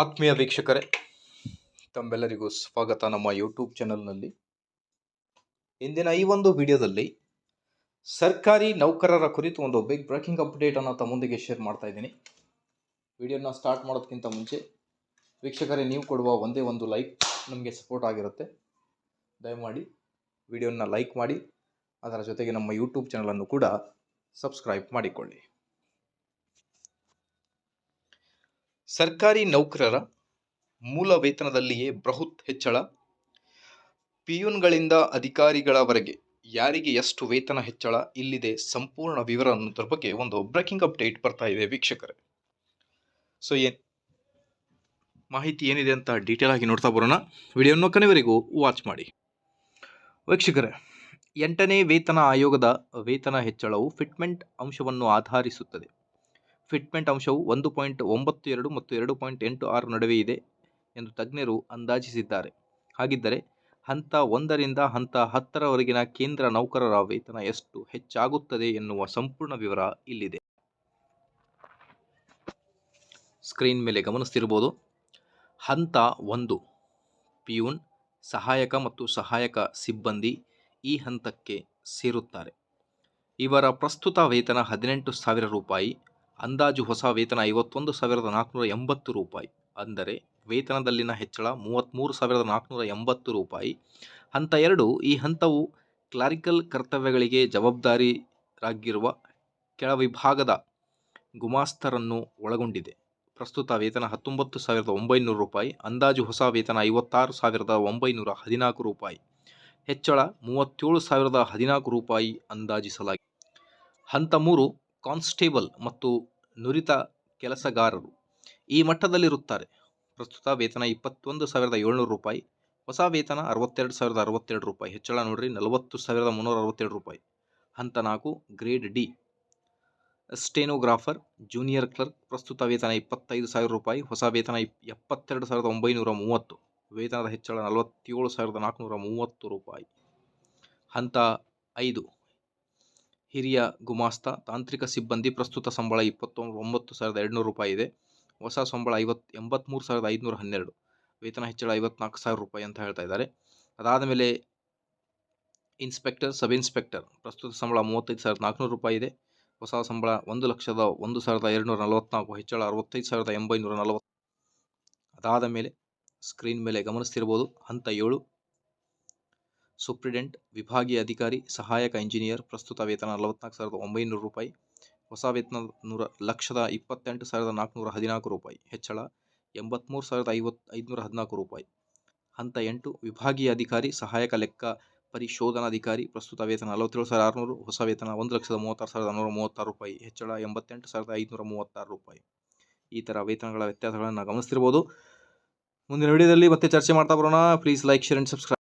ಆತ್ಮೀಯ ವೀಕ್ಷಕರೇ, ತಮ್ಮೆಲ್ಲರಿಗೂ ಸ್ವಾಗತ ನಮ್ಮ ಯೂಟ್ಯೂಬ್ ಚಾನಲ್ನಲ್ಲಿ ಇಂದಿನ ಈ ಒಂದು ವಿಡಿಯೋದಲ್ಲಿ ಸರ್ಕಾರಿ ನೌಕರರ ಕುರಿತು ಒಂದು ಬಿಗ್ ಬ್ರೇಕಿಂಗ್ ಅಪ್ಡೇಟನ್ನು ತಮ್ಮೊಂದಿಗೆ ಶೇರ್ ಮಾಡ್ತಾ ಇದ್ದೀನಿ. ವಿಡಿಯೋನ ಸ್ಟಾರ್ಟ್ ಮಾಡೋದಕ್ಕಿಂತ ಮುಂಚೆ ವೀಕ್ಷಕರೇ, ನೀವು ಕೊಡುವ ಒಂದೇ ಒಂದು ಲೈಕ್ ನಮಗೆ ಸಪೋರ್ಟ್ ಆಗಿರುತ್ತೆ. ದಯಮಾಡಿ ವಿಡಿಯೋನ ಲೈಕ್ ಮಾಡಿ, ಅದರ ಜೊತೆಗೆ ನಮ್ಮ ಯೂಟ್ಯೂಬ್ ಚಾನಲನ್ನು ಕೂಡ ಸಬ್ಸ್ಕ್ರೈಬ್ ಮಾಡಿಕೊಳ್ಳಿ. ಸರ್ಕಾರಿ ನೌಕರರ ಮೂಲ ವೇತನದಲ್ಲಿಯೇ ಬೃಹತ್ ಹೆಚ್ಚಳ. ಪಿಯೂನ್ಗಳಿಂದ ಅಧಿಕಾರಿಗಳವರೆಗೆ ಯಾರಿಗೆ ಎಷ್ಟು ವೇತನ ಹೆಚ್ಚಳ? ಇಲ್ಲಿದೆ ಸಂಪೂರ್ಣ ವಿವರ ಅನ್ನೋದ್ರ ಬಗ್ಗೆ ಒಂದು ಬ್ರೇಕಿಂಗ್ ಅಪ್ಡೇಟ್ ಬರ್ತಾ ಇದೆ ವೀಕ್ಷಕರೇ. ಸೊ, ಏನ್ ಮಾಹಿತಿ ಏನಿದೆ ಅಂತ ಡೀಟೇಲ್ ಆಗಿ ನೋಡ್ತಾ ಬರೋಣ. ವಿಡಿಯೋನ ಕೊನೆವರೆಗೂ ವಾಚ್ ಮಾಡಿ. ವೀಕ್ಷಕರೇ, ಎಂಟನೇ ವೇತನ ಆಯೋಗದ ವೇತನ ಹೆಚ್ಚಳವು ಫಿಟ್ಮೆಂಟ್ ಅಂಶವನ್ನು ಆಧರಿಸುತ್ತದೆ. ಫಿಟ್ಮೆಂಟ್ ಅಂಶವು ಒಂದು ಪಾಯಿಂಟ್ ಒಂಬತ್ತು ಎರಡು ಮತ್ತು ಎರಡು ಪಾಯಿಂಟ್ ಎಂಟು ಆರು ನಡುವೆ ಇದೆ ಎಂದು ತಜ್ಞರು ಅಂದಾಜಿಸಿದ್ದಾರೆ. ಹಾಗಿದ್ದರೆ ಹಂತ ಒಂದರಿಂದ ಹಂತ ಹತ್ತರವರೆಗಿನ ಕೇಂದ್ರ ನೌಕರರ ವೇತನ ಎಷ್ಟು ಹೆಚ್ಚಾಗುತ್ತದೆ ಎನ್ನುವ ಸಂಪೂರ್ಣ ವಿವರ ಇಲ್ಲಿದೆ. ಸ್ಕ್ರೀನ್ ಮೇಲೆ ಗಮನಿಸ್ತಿರ್ಬೋದು ಹಂತ ಒಂದು, ಪಿಯೂನ್, ಸಹಾಯಕ ಮತ್ತು ಸಹಾಯಕ ಸಿಬ್ಬಂದಿ ಈ ಹಂತಕ್ಕೆ ಸೇರುತ್ತಾರೆ. ಇವರ ಪ್ರಸ್ತುತ ವೇತನ ಹದಿನೆಂಟು ಸಾವಿರ ರೂಪಾಯಿ ಅಂದಾಜು ಹೊಸ ವೇತನ ಐವತ್ತೊಂದು ಸಾವಿರದ ನಾಲ್ಕುನೂರ ಎಂಬತ್ತು ರೂಪಾಯಿ. ಅಂದರೆ ವೇತನದಲ್ಲಿನ ಹೆಚ್ಚಳ ಮೂವತ್ತ್ಮೂರು ಸಾವಿರದ ನಾಲ್ಕುನೂರ ಎಂಬತ್ತು ರೂಪಾಯಿ. ಹಂತ ಎರಡು, ಈ ಹಂತವು ಕ್ಲಾರಿಕಲ್ ಕರ್ತವ್ಯಗಳಿಗೆ ಜವಾಬ್ದಾರಿಯಾಗಿರುವ ಕೆಳವಿಭಾಗದ ಗುಮಾಸ್ತರನ್ನು ಒಳಗೊಂಡಿದೆ. ಪ್ರಸ್ತುತ ವೇತನ ಹತ್ತೊಂಬತ್ತು ಸಾವಿರದ ಒಂಬೈನೂರು ರೂಪಾಯಿ, ಅಂದಾಜು ಹೊಸ ವೇತನ ಐವತ್ತಾರು ಸಾವಿರದ ಒಂಬೈನೂರ ಹದಿನಾಲ್ಕು ರೂಪಾಯಿ. ಹೆಚ್ಚಳ ಮೂವತ್ತೇಳು ಸಾವಿರದ ಹದಿನಾಲ್ಕು ರೂಪಾಯಿ ಅಂದಾಜಿಸಲಾಗಿದೆ. ಹಂತ ಮೂರು ಕಾನ್ಸ್ಟೇಬಲ್ ಮತ್ತು ನುರಿತ ಕೆಲಸಗಾರರು ಈ ಮಟ್ಟದಲ್ಲಿರುತ್ತಾರೆ. ಪ್ರಸ್ತುತ ವೇತನ ಇಪ್ಪತ್ತೊಂದು ಸಾವಿರದ ಏಳ್ನೂರು ರೂಪಾಯಿ, ಹೊಸ ವೇತನ ಅರವತ್ತೆರಡು ಸಾವಿರದ ಅರವತ್ತೆರಡು ರೂಪಾಯಿ, ಹೆಚ್ಚಳ ನೋಡ್ರಿ ನಲವತ್ತು ಸಾವಿರದ ಮುನ್ನೂರ ಅರವತ್ತೆರಡು ರೂಪಾಯಿ. ಹಂತ ನಾಲ್ಕು, grade D. Stenographer, junior clerk, ಪ್ರಸ್ತುತ ವೇತನ ಇಪ್ಪತ್ತೈದು ಸಾವಿರ ರೂಪಾಯಿ, ಹೊಸ ವೇತನ ಎಪ್ಪತ್ತೆರಡು ಸಾವಿರದ ಒಂಬೈನೂರ ಮೂವತ್ತು, ವೇತನದ ಹೆಚ್ಚಳ ನಲವತ್ತೇಳು ಸಾವಿರದ ನಾಲ್ಕುನೂರ ಮೂವತ್ತು ರೂಪಾಯಿ. ಹಂತ ಐದು ಹಿರಿಯ ಗುಮಾಸ್ತ, ತಾಂತ್ರಿಕ ಸಿಬ್ಬಂದಿ, ಪ್ರಸ್ತುತ ಸಂಬಳ ಇಪ್ಪತ್ತೊಂಬತ್ತು ಸಾವಿರದ ಎರಡುನೂರು ರೂಪಾಯಿ ಇದೆ. ಹೊಸ ಸಂಬಳ ಐವತ್ತು ಎಂಬತ್ತ್ಮೂರು ಸಾವಿರದ ಐದುನೂರ ಹನ್ನೆರಡು. ವೇತನ ಹೆಚ್ಚಳ ಐವತ್ನಾಲ್ಕು ಸಾವಿರ ರೂಪಾಯಿ ಅಂತ ಹೇಳ್ತಾ ಇದ್ದಾರೆ. ಅದಾದ ಮೇಲೆ ಇನ್ಸ್ಪೆಕ್ಟರ್, ಸಬ್ ಇನ್ಸ್ಪೆಕ್ಟರ್, ಪ್ರಸ್ತುತ ಸಂಬಳ ಮೂವತ್ತೈದು ಸಾವಿರದ ನಾಲ್ಕುನೂರು ರೂಪಾಯಿ ಇದೆ. ಹೊಸ ಸಂಬಳ ಒಂದು ಲಕ್ಷದ ಒಂದು ಸಾವಿರದ ಎರಡುನೂರ ನಲವತ್ತ್ನಾಲ್ಕು ಹೆಚ್ಚಳ ಅರವತ್ತೈದು ಸಾವಿರದ ಎಂಬೈನೂರ ನಲವತ್ತು. ಅದಾದ ಮೇಲೆ ಸ್ಕ್ರೀನ್ ಮೇಲೆ ಗಮನಿಸ್ತಿರ್ಬೋದು. ಹಂತ ಏಳು ಸೂಪ್ರಿಡೆಂಟ್, ವಿಭಾಗೀಯ ಅಧಿಕಾರಿ, ಸಹಾಯಕ ಇಂಜಿನಿಯರ್, ಪ್ರಸ್ತುತ ವೇತನ ನಲವತ್ನಾಲ್ಕು ಸಾವಿರದ ಒಂಬೈನೂರು ರೂಪಾಯಿ, ಹೊಸ ವೇತನ ನೂರ ಲಕ್ಷದ ಇಪ್ಪತ್ತೆಂಟು ಸಾವಿರದ ನಾಲ್ಕುನೂರ ಹದಿನಾಲ್ಕು ರೂಪಾಯಿ, ಹೆಚ್ಚಳ ಎಂಬತ್ತ್ಮೂರು ಸಾವಿರದ ಐವತ್ತು, ಐದುನೂರ ಹದಿನಾಲ್ಕು ರೂಪಾಯಿ. ಹಂತ ಎಂಟು, ವಿಭಾಗೀಯ ಅಧಿಕಾರಿ, ಸಹಾಯಕ ಲೆಕ್ಕ ಪರಿಶೋಧನಾಧಿಕಾರಿ, ಪ್ರಸ್ತುತ ವೇತನ ನಲವತ್ತೇಳು ಸಾವಿರದ ಆರುನೂರು, ಹೊಸ ವೇತನ ಒಂದು ಲಕ್ಷದ ಮೂವತ್ತಾರು ಸಾವಿರದ ನೂರ ಮೂವತ್ತಾರು ರೂಪಾಯಿ, ಹೆಚ್ಚಳ ಎಂಬತ್ತೆಂಟು ಸಾವಿರದ ಐದುನೂರ ಮೂವತ್ತಾರು ರೂಪಾಯಿ. ಈ ಥರ ವೇತನಗಳ ವ್ಯತ್ಯಾಸಗಳನ್ನು ಗಮನಿಸ್ತಿರ್ಬೋದು. ಮುಂದಿನ ವಿಡಿಯೋದಲ್ಲಿ ಮತ್ತೆ ಚರ್ಚೆ ಮಾಡ್ತಾ ಬರೋಣ. Please like share and subscribe